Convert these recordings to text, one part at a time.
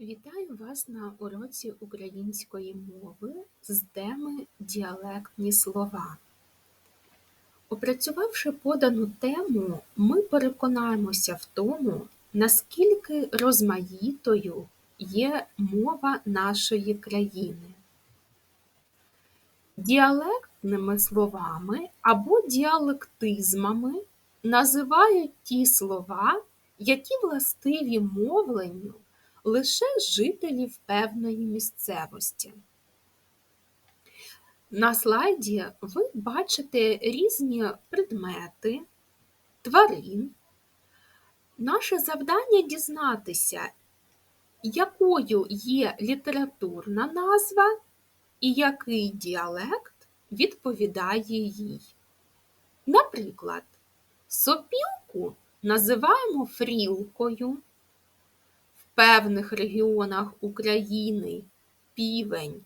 Вітаю вас на уроці української мови з теми Діалектні слова. Опрацювавши подану тему, ми переконаємося в тому, наскільки розмаїтою є мова нашої країни. Діалектними словами або діалектизмами називають ті слова, які властиві мовленню лише жителів певної місцевості. На слайді ви бачите різні предмети, тварин. Наше завдання дізнатися, якою є літературна назва і який діалект відповідає їй. Наприклад, сопілку називаємо фрілкою певних регіонах України півень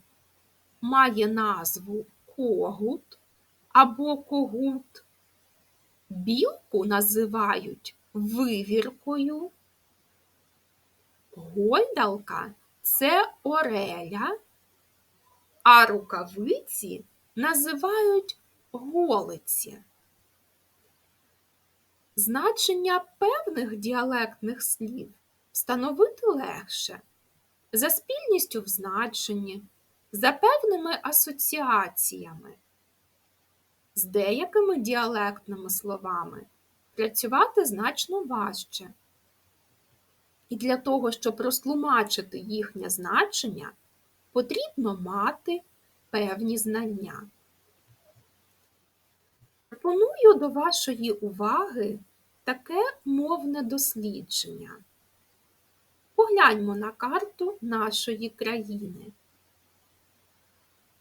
має назву когут або когут, білку називають вивіркою, гойдалка це ореля, а рукавиці називають голиці. Значення певних діалектних слів встановити легше за спільністю в значенні, за певними асоціаціями. З деякими діалектними словами працювати значно важче. І для того, щоб розтлумачити їхнє значення, потрібно мати певні знання. Пропоную до вашої уваги таке мовне дослідження. Погляньмо на карту нашої країни.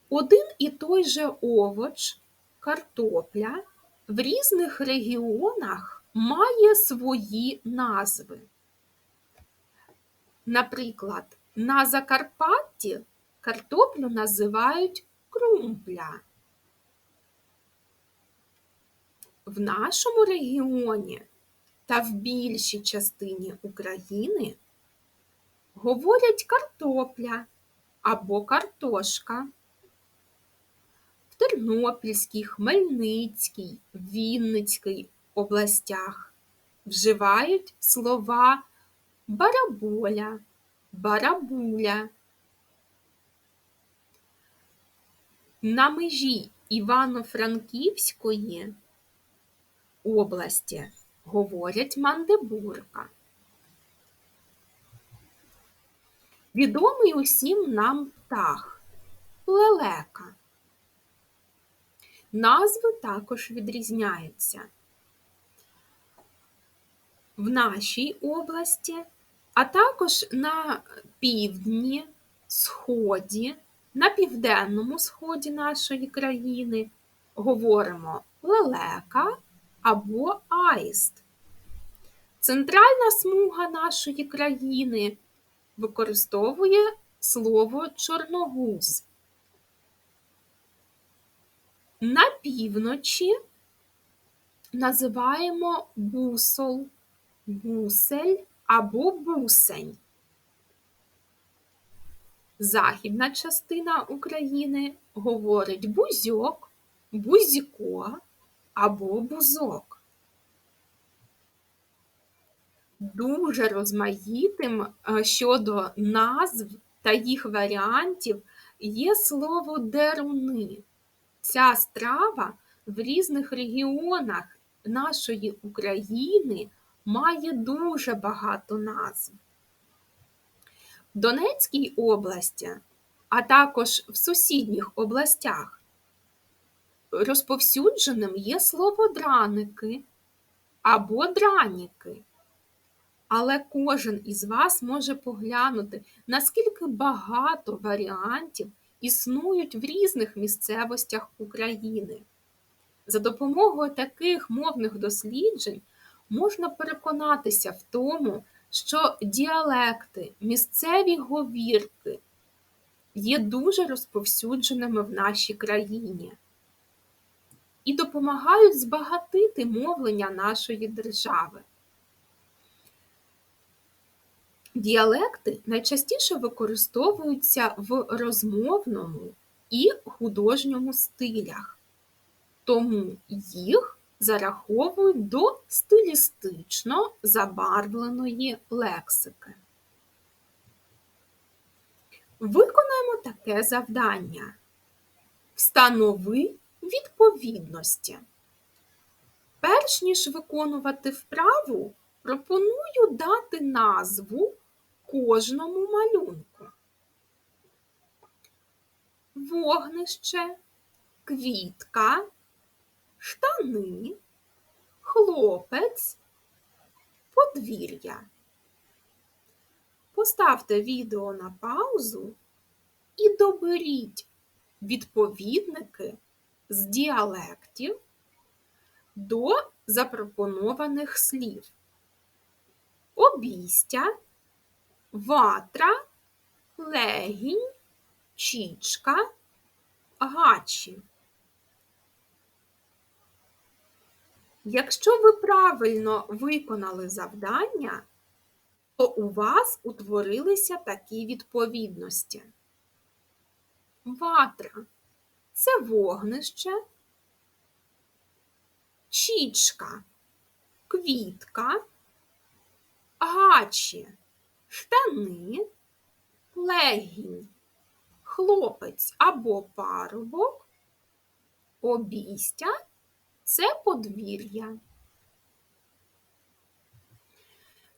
Один і той же овоч, картопля в різних регіонах має свої назви. Наприклад, на Закарпатті картоплю називають крумпля. В нашому регіоні та в більшій частині України говорять картопля або картошка. В Тернопільській, Хмельницькій, Вінницькій областях вживають слова бараболя, барабуля. На межі Івано-Франківської області говорять мандибурка. Відомий усім нам птах лелека. Назви також відрізняються. В нашій області, а також на півдні, сході, на південному сході нашої країни говоримо лелека або аїст. Центральна смуга нашої країни використовує слово чорногуз. На півночі називаємо бусол, бусель або бусень. Західна частина України говорить бузьок, бузіко або бузок. Дуже розмаїтим е, щодо назв та їх варіантів є слово деруни. Ця страва в різних регіонах нашої України має дуже багато назв. В Донецькій області, а також в сусідніх областях, розповсюдженим є слово драники або драніки. Але кожен із вас може поглянути, наскільки багато варіантів існують в різних місцевостях України. За допомогою таких мовних досліджень можна переконатися в тому, що діалекти, місцеві говірки є дуже розповсюдженими в нашій країні і допомагають збагатити мовлення нашої держави. Діалекти найчастіше використовуються в розмовному і художньому стилях, тому їх зараховують до стилістично забарвленої лексики. Виконаємо таке завдання. Встанови відповідності. Перш ніж виконувати вправу, пропоную дати назву кожному малюнку. Вогнище, квітка, штани, хлопець, подвір'я. Поставте відео на паузу і доберіть відповідники з діалектів до запропонованих слів. Обійстя, ватра, легінь, чічка, гачі. Якщо ви правильно виконали завдання, то у вас утворилися такі відповідності. Ватра це вогнище, чічка, квітка, гачі, штани, легінь, хлопець або парубок, обійстя це подвір'я.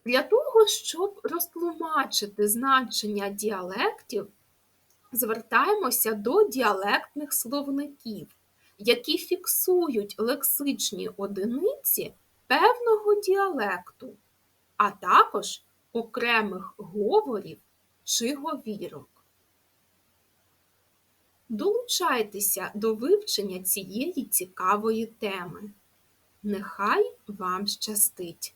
Для того, щоб розтлумачити значення діалектів, звертаємося до діалектних словників, які фіксують лексичні одиниці певного діалекту, а також окремих говорів чи говірок. Долучайтеся до вивчення цієї цікавої теми. Нехай вам щастить!